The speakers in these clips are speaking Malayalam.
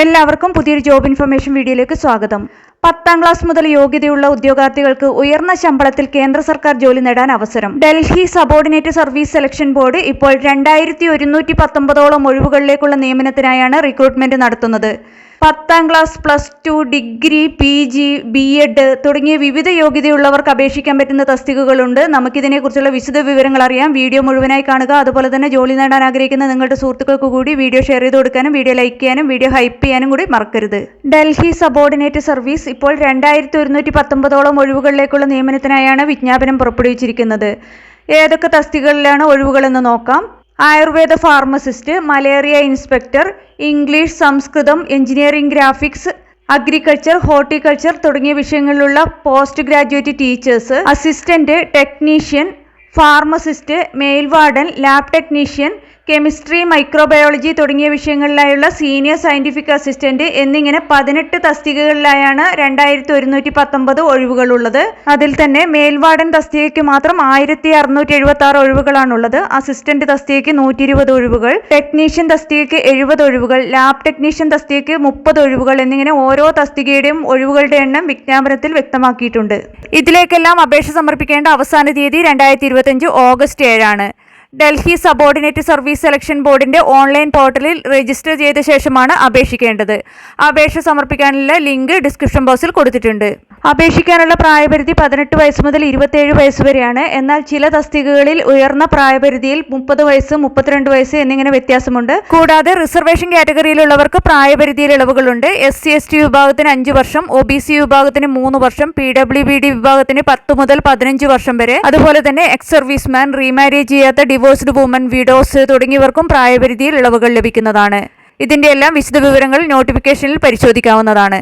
എല്ലാവർക്കും പുതിയൊരു ജോബ് ഇൻഫർമേഷൻ വീഡിയോയിലേക്ക് സ്വാഗതം. പത്താം ക്ലാസ് മുതൽ യോഗ്യതയുള്ള ഉദ്യോഗാർത്ഥികൾക്ക് ഉയർന്ന ശമ്പളത്തിൽ കേന്ദ്ര സർക്കാർ ജോലി നേടാൻ അവസരം. Delhi subordinate service selection board ഇപ്പോൾ രണ്ടായിരത്തി ഒരുന്നൂറ്റി പത്തൊമ്പതോളം ഒഴിവുകളിലേക്കുള്ള നിയമനത്തിനായാണ് റിക്രൂട്ട്മെന്റ് നടത്തുന്നത്. പത്താം class plus two degree P G B Ed തുടങ്ങിയ വിവിധ യോഗ്യതയുള്ളവർക്ക് അപേക്ഷിക്കാൻ പറ്റുന്ന തസ്തികകളുണ്ട്. നമുക്കിതിനെക്കുറിച്ചുള്ള വിശദ വിവരങ്ങൾ അറിയാം. വീഡിയോ മുഴുവനായി കാണുക. അതുപോലെ തന്നെ ജോലി നേടാൻ ആഗ്രഹിക്കുന്ന നിങ്ങളുടെ സുഹൃത്തുക്കൾക്ക് കൂടി വീഡിയോ ഷെയർ ചെയ്ത് കൊടുക്കാനും വീഡിയോ ലൈക്ക് ചെയ്യാനും വീഡിയോ ഹൈപ്പ് ചെയ്യാനും കൂടി മറക്കരുത്. ഡൽഹി സബോർഡിനേറ്റ് സർവീസ് ഇപ്പോൾ രണ്ടായിരത്തി ഒരുന്നൂറ്റി പത്തൊമ്പതോളം ഒഴിവുകളിലേക്കുള്ള നിയമനത്തിനായാണ് വിജ്ഞാപനം പുറപ്പെടുവിച്ചിരിക്കുന്നത്. ഏതൊക്കെ തസ്തികകളിലാണ് ഒഴിവുകളെന്ന് നോക്കാം. Ayurveda pharmacist malaria inspector English Sanskrit engineering graphics agriculture horticulture തുടങ്ങിയ വിഷയങ്ങളിലുള്ള post graduate teachers assistant technician pharmacist male warden lab technician chemistry microbiology തുടങ്ങിയ വിഷയങ്ങളിലായുള്ള സീനിയർ സയന്റിഫിക് അസിസ്റ്റന്റ് എന്നിങ്ങനെ പതിനെട്ട് തസ്തികകളിലായാണ് രണ്ടായിരത്തി ഒരുന്നൂറ്റി പത്തൊമ്പത് ഒഴിവുകളുള്ളത്. അതിൽ തന്നെ മേൽവാർഡൻ തസ്തികയ്ക്ക് മാത്രം ആയിരത്തി അറുന്നൂറ്റി എഴുപത്തി ആറ് ഒഴിവുകളാണുള്ളത്. അസിസ്റ്റന്റ് തസ്തികയ്ക്ക് നൂറ്റി ഇരുപത് ഒഴിവുകൾ ടെക്നീഷ്യൻ തസ്തികയ്ക്ക് എഴുപത് ഒഴിവുകൾ ലാബ് ടെക്നീഷ്യൻ തസ്തികയ്ക്ക് മുപ്പത് ഒഴിവുകൾ എന്നിങ്ങനെ ഓരോ തസ്തികയുടെയും ഒഴിവുകളുടെ എണ്ണം വിജ്ഞാപനത്തിൽ വ്യക്തമാക്കിയിട്ടുണ്ട്. ഇതിലേക്കെല്ലാം അപേക്ഷ സമർപ്പിക്കേണ്ട അവസാന തീയതി രണ്ടായിരത്തി ഇരുപത്തിയഞ്ച് ഓഗസ്റ്റ് ഏഴാണ്. ഡൽഹി സബോർഡിനേറ്റ് സർവീസ് സെലക്ഷൻ ബോർഡിന്റെ ഓൺലൈൻ പോർട്ടലിൽ രജിസ്റ്റർ ചെയ്ത ശേഷമാണ് അപേക്ഷിക്കേണ്ടത്. അപേക്ഷ സമർപ്പിക്കാനുള്ള ലിങ്ക് ഡിസ്ക്രിപ്ഷൻ ബോക്സിൽ കൊടുത്തിട്ടുണ്ട്. അപേക്ഷിക്കാനുള്ള പ്രായപരിധി പതിനെട്ട് വയസ്സ് മുതൽ ഇരുപത്തിയേഴ് വയസ്സ് വരെയാണ്. എന്നാൽ ചില തസ്തികകളിൽ ഉയർന്ന പ്രായപരിധിയിൽ മുപ്പത് വയസ്സ് മുപ്പത്തിരണ്ട് വയസ്സ് എന്നിങ്ങനെ വ്യത്യാസമുണ്ട്. കൂടാതെ റിസർവേഷൻ കാറ്റഗറിയിലുള്ളവർക്ക് പ്രായപരിധിയിൽ ഇളവുകളുണ്ട്. എസ് സി എസ് ടി വിഭാഗത്തിന് അഞ്ച് വർഷം ഒ ബി സി വിഭാഗത്തിന് മൂന്ന് വർഷം പി ഡബ്ല്യു ബി ഡി വിഭാഗത്തിന് പത്ത് മുതൽ പതിനഞ്ച് വർഷം വരെ. അതുപോലെ തന്നെ എക്സ് സർവീസ്മാൻ റീമാരേജ് ചെയ്യാത്ത ഡിവോഴ്സ്ഡ് വുമൻ വിഡോസ് തുടങ്ങിയവർക്കും പ്രായപരിധിയിൽ ഇളവുകൾ ലഭിക്കുന്നതാണ്. ഇതിന്റെ എല്ലാം വിശദവിവരങ്ങൾ നോട്ടിഫിക്കേഷനിൽ പരിശോധിക്കാവുന്നതാണ്.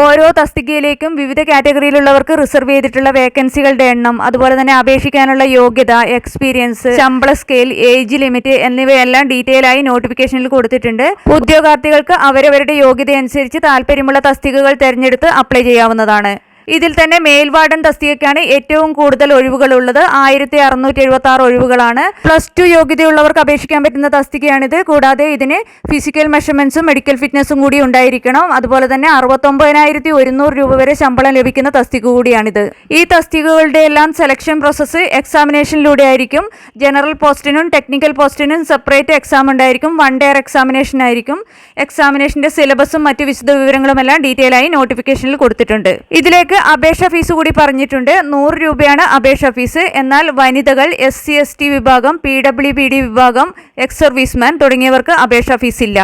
ഓരോ തസ്തികയിലേക്കും വിവിധ കാറ്റഗറിയിലുള്ളവർക്ക് റിസർവ് ചെയ്തിട്ടുള്ള വേക്കൻസികളുടെ എണ്ണം അതുപോലെ തന്നെ അപേക്ഷിക്കാനുള്ള യോഗ്യത എക്സ്പീരിയൻസ് ശമ്പള സ്കെയിൽ ഏജ് ലിമിറ്റ് എന്നിവയെല്ലാം ഡീറ്റെയിൽ ആയി നോട്ടിഫിക്കേഷനിൽ കൊടുത്തിട്ടുണ്ട്. ഉദ്യോഗാർത്ഥികൾക്ക് അവരവരുടെ യോഗ്യതയനുസരിച്ച് താല്പര്യമുള്ള തസ്തികകൾ തിരഞ്ഞെടുത്ത് അപ്ലൈ ചെയ്യാവുന്നതാണ്. ഇതിൽ തന്നെ മേൽവാർഡൻ തസ്തികയ്ക്കാണ് ഏറ്റവും കൂടുതൽ ഒഴിവുകളുള്ളത്. ആയിരത്തി അറുന്നൂറ്റി എഴുപത്തി ആറ് ഒഴിവുകളാണ്. പ്ലസ് ടു യോഗ്യതയുള്ളവർക്ക് അപേക്ഷിക്കാൻ പറ്റുന്ന തസ്തികയാണിത്. കൂടാതെ ഇതിന് ഫിസിക്കൽ മെഷർമെന്റ്സും മെഡിക്കൽ ഫിറ്റ്നസും കൂടി ഉണ്ടായിരിക്കണം. അതുപോലെ തന്നെ അറുപത്തൊമ്പതിനായിരത്തി ഒരുന്നൂറ് രൂപ വരെ ശമ്പളം ലഭിക്കുന്ന തസ്തിക കൂടിയാണിത്. ഈ തസ്തികകളുടെ എല്ലാം സെലക്ഷൻ പ്രോസസ്സ് എക്സാമിനേഷനിലൂടെ ആയിരിക്കും. ജനറൽ പോസ്റ്റിനും ടെക്നിക്കൽ പോസ്റ്റിനും സെപ്പറേറ്റ് എക്സാം ഉണ്ടായിരിക്കും. വൺ ഡേർ എക്സാമിനേഷൻ ആയിരിക്കും. എക്സാമിനേഷന്റെ സിലബസും മറ്റ് വിശദ വിവരങ്ങളും എല്ലാം ഡീറ്റെയിൽ ആയി നോട്ടിഫിക്കേഷനിൽ കൊടുത്തിട്ടുണ്ട്. ഇതിലേക്ക് അപേക്ഷ ഫീസ് കൂടി പറഞ്ഞിട്ടുണ്ട്. നൂറ് രൂപയാണ് അപേക്ഷ ഫീസ്. എന്നാൽ വനിതകൾ എസ് സി എസ് ടി വിഭാഗം പി ഡബ്ല്യു പി ഡി വിഭാഗം എക്സ് സർവീസ്മാൻ തുടങ്ങിയവർക്ക് അപേക്ഷ ഫീസ് ഇല്ല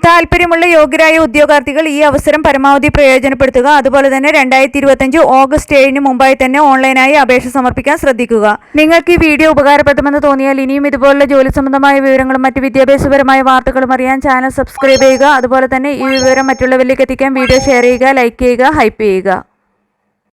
താല്പര്യമുള്ള യോഗ്യരായ ഉദ്യോഗാർത്ഥികൾ ഈ അവസരം പരമാവധി പ്രയോജനപ്പെടുത്തുക. അതുപോലെ തന്നെ രണ്ടായിരത്തി ഇരുപത്തഞ്ച് ഓഗസ്റ്റ് ഏഴിന് മുമ്പായി തന്നെ ഓൺലൈനായി അപേക്ഷ സമർപ്പിക്കാൻ ശ്രദ്ധിക്കുക. നിങ്ങൾക്ക് ഈ വീഡിയോ ഉപകാരപ്രദമെന്ന് തോന്നിയാൽ ഇനിയും ഇതുപോലുള്ള ജോലി സംബന്ധമായ വിവരങ്ങളും മറ്റ് വിദ്യാഭ്യാസപരമായ വാർത്തകളും അറിയാൻ ചാനൽ സബ്സ്ക്രൈബ് ചെയ്യുക. അതുപോലെ തന്നെ ഈ വിവരം മറ്റുള്ളവരിലേക്ക് എത്തിക്കാൻ വീഡിയോ ഷെയർ ചെയ്യുക ലൈക്ക് ചെയ്യുക ഹൈപ്പ് ചെയ്യുക.